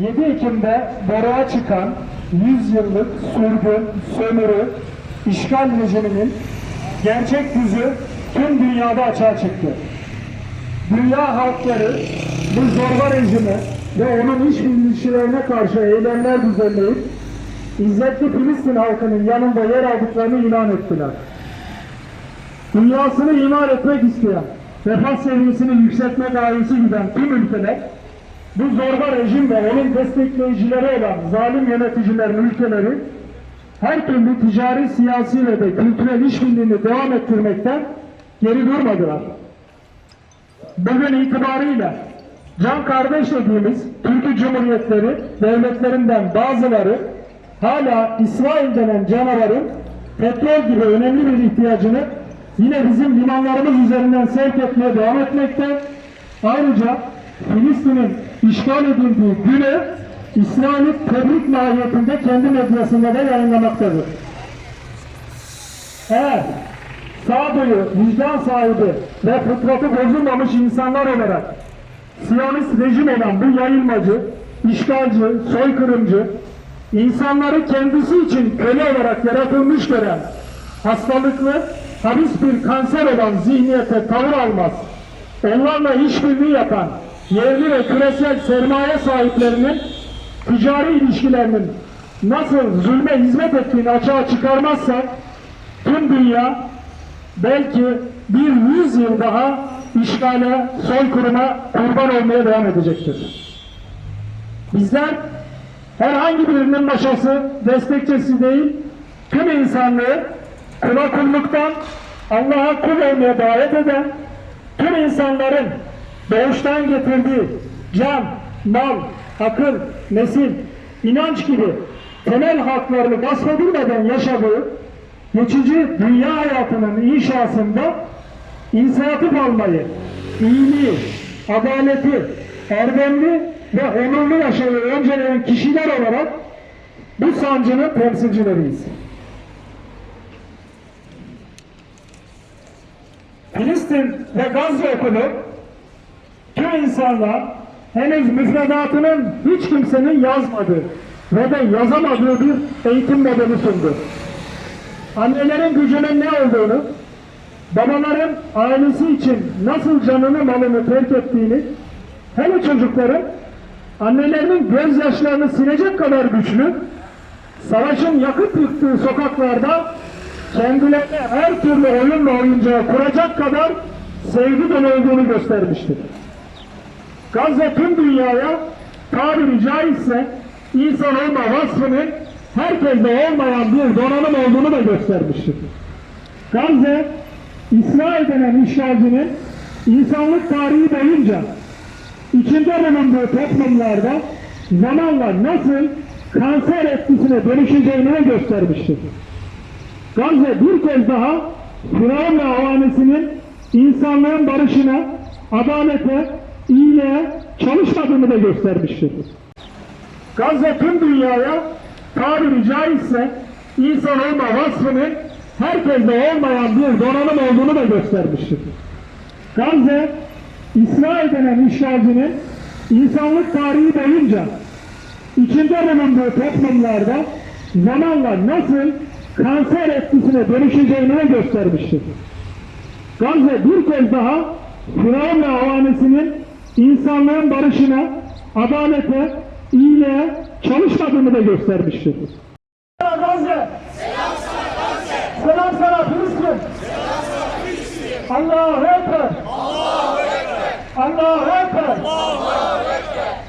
...7 Ekim'de Boruğa çıkan 100 yıllık sürgün, sömürü, işgal rejiminin gerçek yüzü tüm dünyada açığa çıktı. Dünya halkları bu zorba rejimi ve onun iş bilgisçilerine karşı eylemler düzenleyip İzzetli Filistin halkının yanında yer aldıklarını ilan ettiler. Dünyasını imar etmek isteyen, refah seviyesini yükseltme gayesi giden tüm ülkeler bu zorba rejim ve onun destekleyicileri olan zalim yöneticilerin ülkeleri her türlü ticari, siyasi ve de kültürel işbirliğini devam ettirmekten geri durmadılar. Bugün itibariyle can kardeş dediğimiz Türkiye Cumhuriyetleri devletlerinden bazıları hala İsrail denen canavarın petrol gibi önemli bir ihtiyacını yine bizim limanlarımız üzerinden sevk etmeye devam etmekte. Ayrıca Filistin'in işgal edildiği günü İsrail'i tebrik mahiyetinde kendi medyasında da yayınlamaktadır. Eğer sağduyu, vicdan sahibi ve fıtratı bozulmamış insanlar olarak Siyonist rejim olan bu yayılmacı, işgalci, soykırımcı, insanları kendisi için köle olarak yaratılmış gören hastalıklı, habis bir kanser olan zihniyete tavır almaz. Onlarla işbirliği yapan yerli ve küresel sermaye sahiplerinin ticari ilişkilerinin nasıl zulme hizmet ettiğini açığa çıkarmazsa tüm dünya belki bir yüz yıl daha işgale, soykırıma kurban olmaya devam edecektir. Bizler herhangi birinin maşası, destekçisi değil, tüm insanlığı kula kulluktan Allah'a kul olmaya davet eden, tüm insanların doğuştan getirdiği can, mal, akıl, nesil, inanç gibi temel haklarını gasp edilmeden yaşadığı geçici dünya hayatının inşasında inisiyatif almayı, iyiliği, adaleti, erdemli ve onurlu yaşamayı önceleyen kişiler olarak bu sancının temsilcileriyiz. Filistin ve Gazze okulu tüm insanlar henüz müfredatının hiç kimsenin yazmadığı ve de yazamadığı bir eğitim modeli sundu. Annelerin gücünün ne olduğunu, babaların ailesi için nasıl canını malını terk ettiğini, hele çocukların annelerinin gözyaşlarını silecek kadar güçlü, savaşın yakıp yıktığı sokaklarda kendilerine her türlü oyunla oyuncağı kuracak kadar sevgi dolu olduğunu göstermiştir. Gazze tüm dünyaya tabiri caizse insan olma vasfının herkeste olmayan bir donanım olduğunu da göstermiştir. Gazze, İsrail denen işgalcinin insanlık tarihi boyunca içinde bulunduğu toplumlarda zamanla nasıl kanser etkisine dönüşeceğini de göstermiştir. Gazze bir kez daha Firavun ve avanesinin insanlığın barışına, adalete, iyiliğe çalışmadığını da göstermiştir. Gazze tüm dünyaya tabiri caizse insan olma vasfının herkeste olmayan bir donanım olduğunu da göstermiştir. Gazze, İsrail denen işgalcinin insanlık tarihi boyunca içinde bulunduğu toplumlarda zamanla nasıl kanser etkisine dönüşeceğini de göstermiştir. Gazze bir kez daha Firavun ve insanlığın barışına, adalete, iyiliğe çalışmadığını da göstermiştir. Selam Gazze! Selam sana Gazze! Selam sana Filistin! Selam sana Filistin! Allahu Ekber! Allahu Ekber! Allahu Ekber!